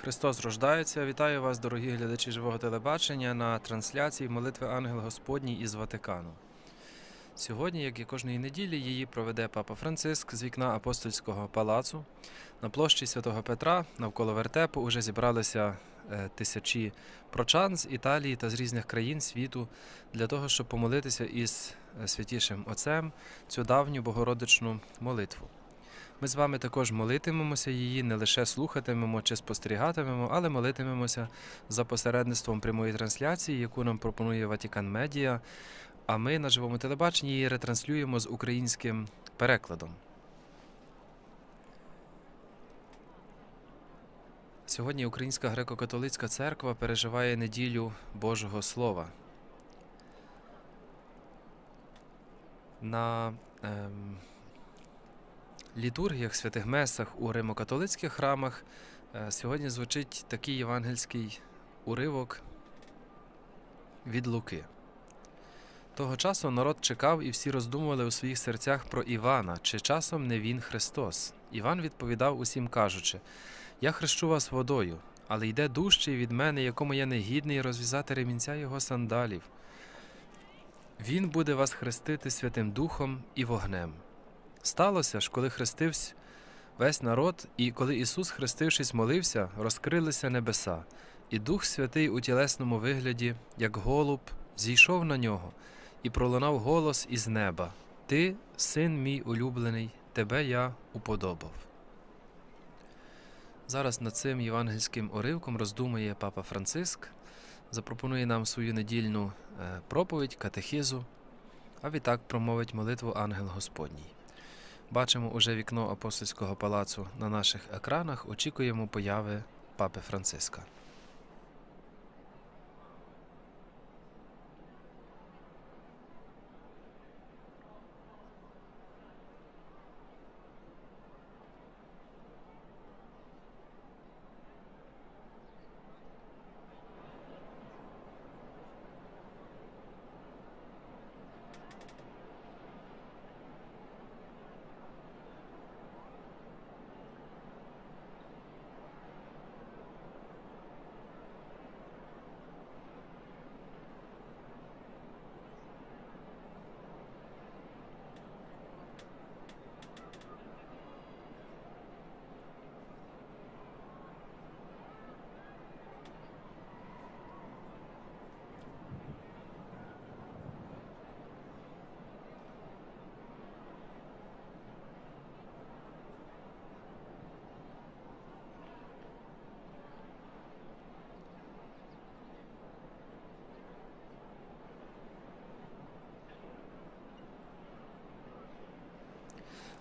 Христос рождається. Вітаю вас, дорогі глядачі живого телебачення, на трансляції молитви Ангел Господній із Ватикану. Сьогодні, як і кожної неділі, її проведе Папа Франциск з вікна апостольського палацу. На площі Святого Петра навколо вертепу уже зібралися е, тисячі прочан з Італії та з різних країн світу для того, щоб помолитися із е, святішим Отцем цю давню богородичну молитву. Ми з вами також молитимемося її, не лише слухатимемо чи спостерігатимемо, але молитимемося за посередництвом прямої трансляції, яку нам пропонує Ватікан Медіа. А ми на живому телебаченні її ретранслюємо з українським перекладом. Сьогодні Українська греко-католицька церква переживає неділю Божого Слова. На ем, літургіях, святих месах у римокатолицьких храмах е, сьогодні звучить такий євангельський уривок від Луки. Того часу народ чекав і всі роздумували у своїх серцях про Івана, чи часом не він Христос. Іван відповідав усім, кажучи: Я хрещу вас водою, але йде дужчий від мене, якому я не гідний розв'язати ремінця його сандалів. Він буде вас хрестити Святим Духом і вогнем. Сталося ж, коли хрестився весь народ, і коли Ісус, хрестившись, молився, розкрилися небеса, і Дух Святий у тілесному вигляді, як голуб, зійшов на нього, і пролунав голос із неба: Ти, син мій улюблений, тебе я уподобав. Зараз над цим євангельським уривком роздумує Папа Франциск, запропонує нам свою недільну е, проповідь, катехизу, а відтак промовить молитву Ангел Господній. Бачимо уже вікно апостольського палацу на наших екранах. Очікуємо появи папи Франциска.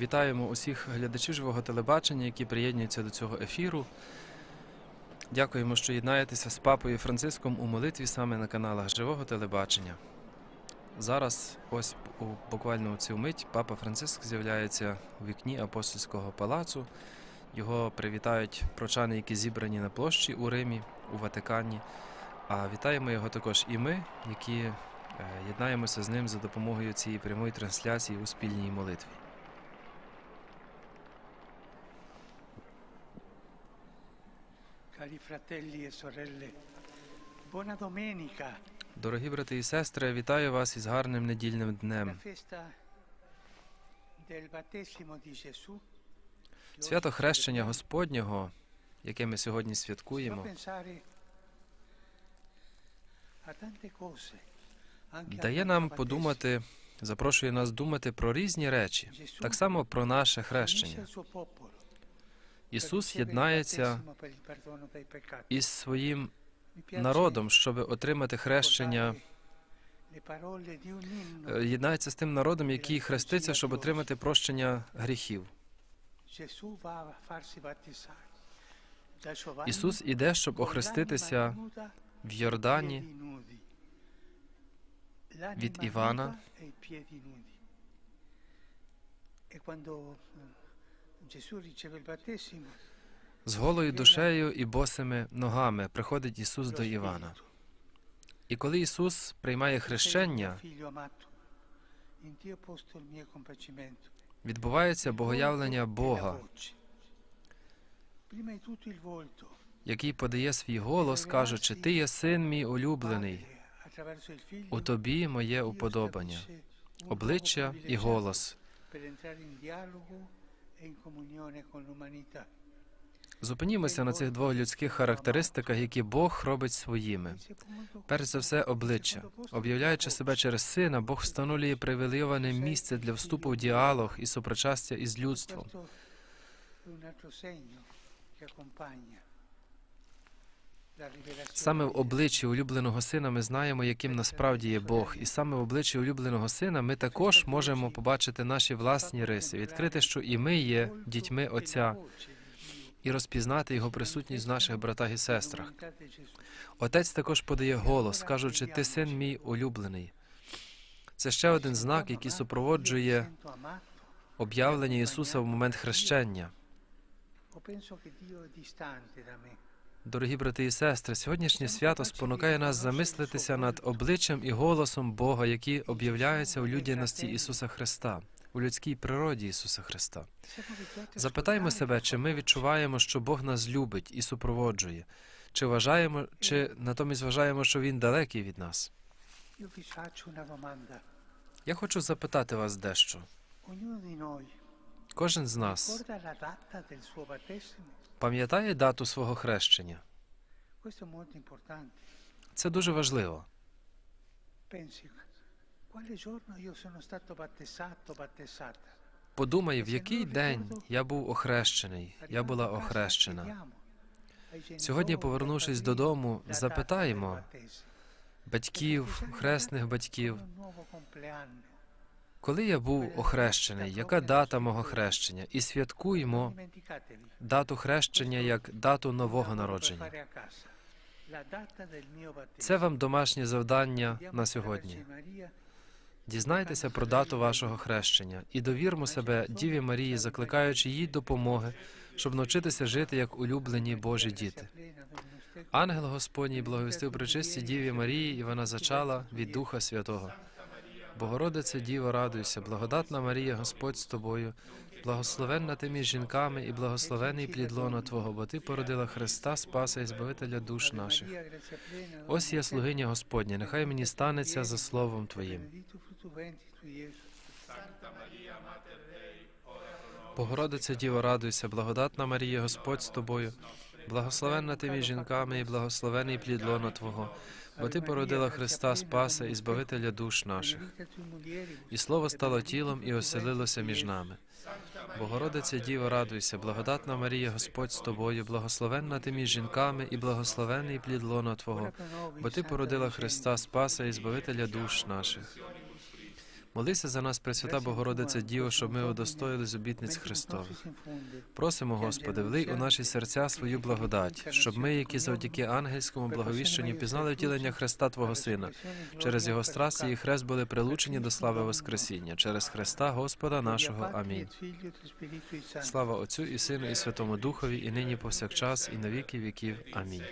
Вітаємо усіх глядачів живого телебачення, які приєднуються до цього ефіру. Дякуємо, що єднаєтеся з папою Франциском у молитві саме на каналах живого телебачення. Зараз, ось буквально у цю мить, папа Франциск з'являється у вікні апостольського палацу. Його привітають прочани, які зібрані на площі у Римі, у Ватикані. А вітаємо його також і ми, які е, єднаємося з ним за допомогою цієї прямої трансляції у спільній молитві. Дорогі брати і сестри, вітаю вас із гарним недільним днем. Свято хрещення. Господнього, яке ми сьогодні святкуємо, дає нам подумати, запрошує нас думати про різні речі, так само про наше хрещення. Ісус єднається із своїм народом, щоб отримати хрещення, єднається з тим народом, який хреститься, щоб отримати прощення гріхів. Ісус іде, щоб охреститися в Йордані від Івана. З голою душею і босими ногами приходить Ісус до Івана. І коли Ісус приймає "Tu sei il mio хрещення, відбувається богоявлення e Бога. який подає свій голос, кажучи: Ти є син мій улюблений, у тобі моє уподобання, обличчя і голос. Зупинімося на цих двох людських характеристиках, які Бог робить своїми. Перш за все, обличчя. Об'являючи себе через сина, Бог встановлює привілейоване місце для вступу в діалог і сопричастя із людством. Саме в обличчі улюбленого сина ми знаємо, яким насправді є Бог, і саме в обличчі улюбленого сина ми також можемо побачити наші власні риси, відкрити, що і ми є дітьми Отця, і розпізнати його присутність в наших братах і сестрах. Отець також подає голос, кажучи, ти син мій улюблений. Це ще один знак, який супроводжує об'явлення Ісуса в момент хрещення. Дорогі брати і сестри, сьогоднішнє свято спонукає нас замислитися над обличчям і голосом Бога, які об'являються у людяності Ісуса Христа, у людській природі Ісуса Христа. Запитаймо себе, чи ми відчуваємо, що Бог нас любить і супроводжує, чи вважаємо, чи натомість вважаємо, що Він далекий від нас. Я хочу запитати вас дещо. Кожен з нас пам'ятає дату свого хрещення. Це дуже важливо. Подумай, в який день я був охрещений, я була охрещена. Сьогодні, повернувшись додому, запитаємо батьків, хресних батьків. Коли я був охрещений, яка дата мого хрещення, і святкуємо дату хрещення як дату нового народження. Це вам домашнє завдання на сьогодні. Дізнайтеся про дату вашого хрещення і довірмо себе Діві Марії, закликаючи їй допомоги, щоб навчитися жити як улюблені Божі діти. Ангел Господній благовістив причисті Діві Марії, і вона зачала від Духа Святого. Богородице Діво, радуйся, благодатна Марія, Господь з тобою, благословенна ти між жінками, і благословений плід лона Твого, бо ти породила Христа, Спаса і Збавителя душ наших. Ось я слугиня Господня, нехай мені станеться за словом Твоїм. Богородице Діво, радуйся, благодатна Марія, Господь з тобою, благословенна ти між жінками і благословений плід лона Твого, бо ти породила Христа Спаса і Збавителя душ наших. І слово стало тілом і оселилося між нами. Богородиця Діво, радуйся, благодатна Марія, Господь з тобою, благословенна ти між жінками і благословений плід лона Твого, бо ти породила Христа Спаса і Збавителя душ наших. Молися за нас, Пресвята Богородиця Діво, щоб ми удостоїлись обітниць Христових. Просимо, Господи, влий у наші серця свою благодать, щоб ми, які завдяки ангельському благовіщенню пізнали втілення Христа Твого Сина, через Його страсті і хрест були прилучені до слави Воскресіння, через Христа Господа нашого. Амінь. Слава Отцю і Сину, і Святому Духові, і нині повсякчас, і на віки віків. Амінь.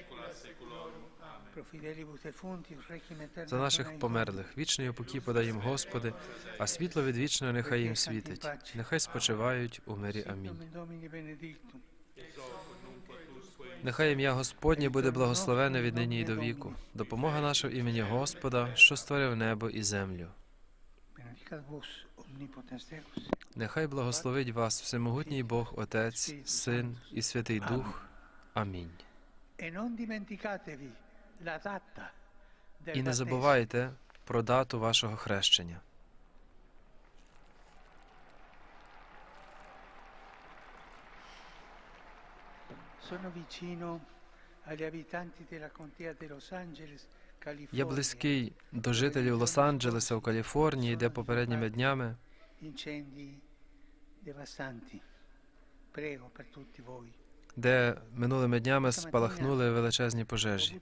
За наших померлих вічний упокій подаєм Господи, а світло відвічне нехай їм світить. Нехай спочивають у мирі. Амінь. Нехай ім'я Господнє буде благословене від нині і до віку. Допомога нашого імені Господа, що створив небо і землю. Нехай благословить вас всемогутній Бог, Отець, Син і Святий Дух. Амінь. І не забувайте про дату вашого хрещення. Я близький до жителів Лос-Анджелеса в Каліфорнії, де попередніми днями Де минулими днями спалахнули величезні пожежі.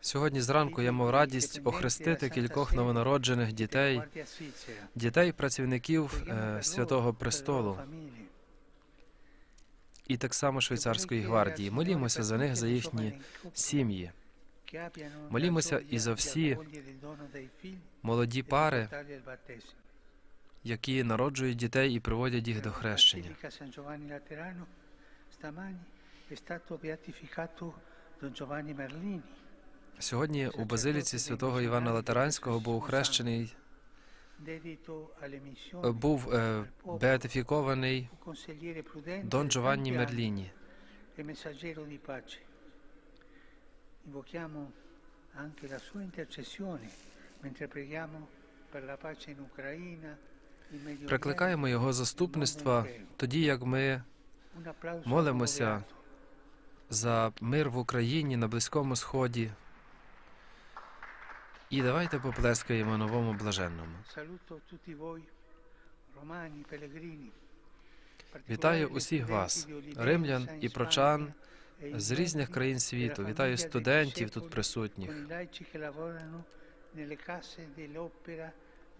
Сьогодні зранку я мав радість охрестити кількох новонароджених дітей, дітей працівників е, Святого престолу і так само швейцарської гвардії. Молімося за них, за їхні сім'ї. Молімося і за всі Молоді e пари. Які народжують дітей і приводять їх до хрещення. Сьогодні у базиліці святого Івана Латеранського був хрещений, е, був е, беатифікований Дон Джованні Мерліні. e anche la sua intercessione mentre preghiamo per la pace in Ucraina, Прикликаємо його заступництва, тоді як ми молимося за мир в Україні на Близькому Сході. І давайте поплескаємо новому блаженному. Вітаю усіх вас, римлян і прочан з різних країн світу. Вітаю студентів тут присутніх.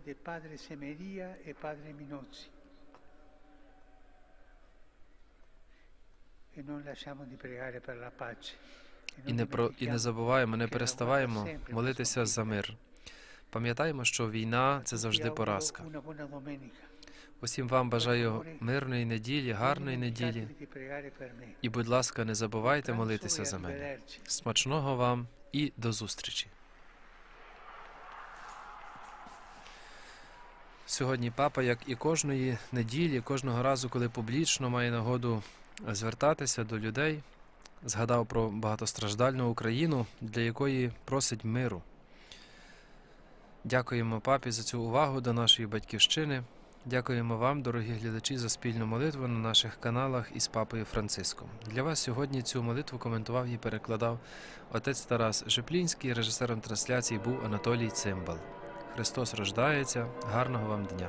Del padre Semeria e padre Minozzi. E. E І не про і не забуваємо, не переставаємо молитися за мир. Пам'ятаємо, що війна це завжди поразка. Усім вам бажаю мирної неділі, гарної неділі. І, будь ласка, не забувайте молитися e за мене. Смачного вам і до зустрічі. Сьогодні папа, як і кожної неділі, кожного разу, коли публічно має нагоду звертатися до людей, згадав про багатостраждальну Україну, для якої просить миру. Дякуємо папі за цю увагу до нашої батьківщини. Дякуємо вам, дорогі глядачі, за спільну молитву на наших каналах із папою Франциском. Для вас сьогодні цю молитву коментував і перекладав отець Тарас Жеплінський. Режисером трансляції був Анатолій Цимбал. Христос рождається. Гарного вам дня!